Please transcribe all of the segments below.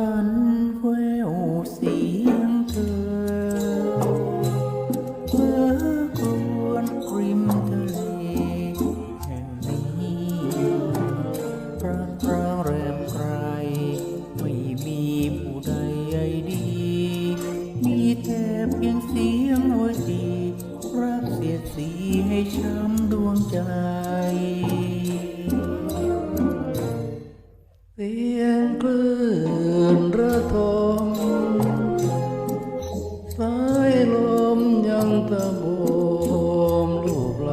ฉันแววเสียงเธอเมื่อควนริมทะเลแห่งนี้พรางพรางแรมใคร ไม่มีผู้ใดใยดี มีแต่เพียงเสียงโอยตีรักเสียดสีให้ช้ำดวงใจ เสียงคลื่นระทมสายลมยังตะโบมลูบไหล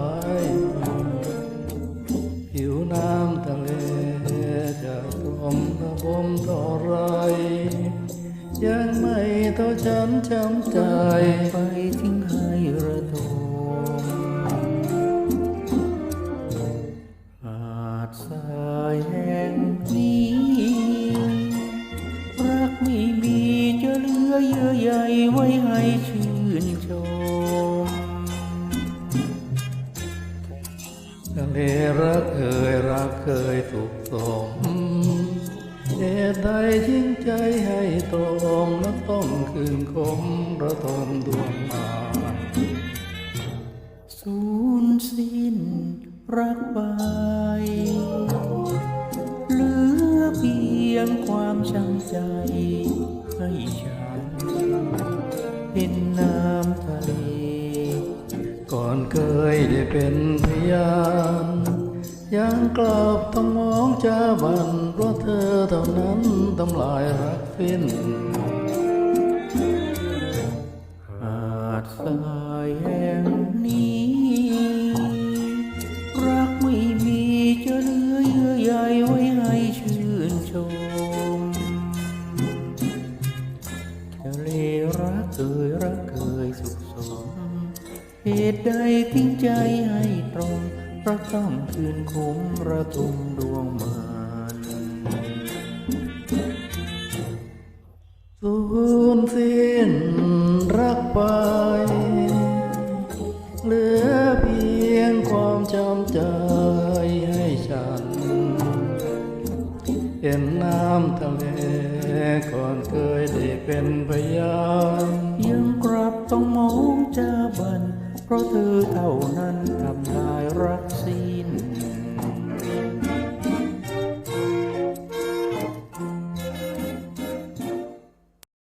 ผิวน้ำทะเลจะตรมระบมเท่าไร ยังไม่เท่าฉันช้ำใจไปทิ้งห้ร ไว้ให้ชื่นชมทะเลรักเคยรักเคยถูกสมเหตุใดทิ้งใจให้ตรงและต้องคืนคมระทมดวงมาสูญสิ้นรักไป เหลือเพียงความช้ำใจให้ฉัน ยได้เป็นพยานยังกลับต้องมองจะบันเพราะเธอเท่านั้นทำลายรักสิ้นหาดทรายแห่งนี้ รักไม่มีจะเหลือเยื่อใยไว้ให้ชื่นชมทะเลรักเคยรัก เหตุใดทิ้งใจให้ตรงเพราะต้องคืนคมระทุมดวงมันสูญสิ้นรักไป เหลือเพียงความจำใจให้ฉัน เห็นน้ำทะเลก่อนเคยได้เป็นพยานยังกลับต้องมอง จาบัน เพราะเธอเท่านั้นทำลายรักเสี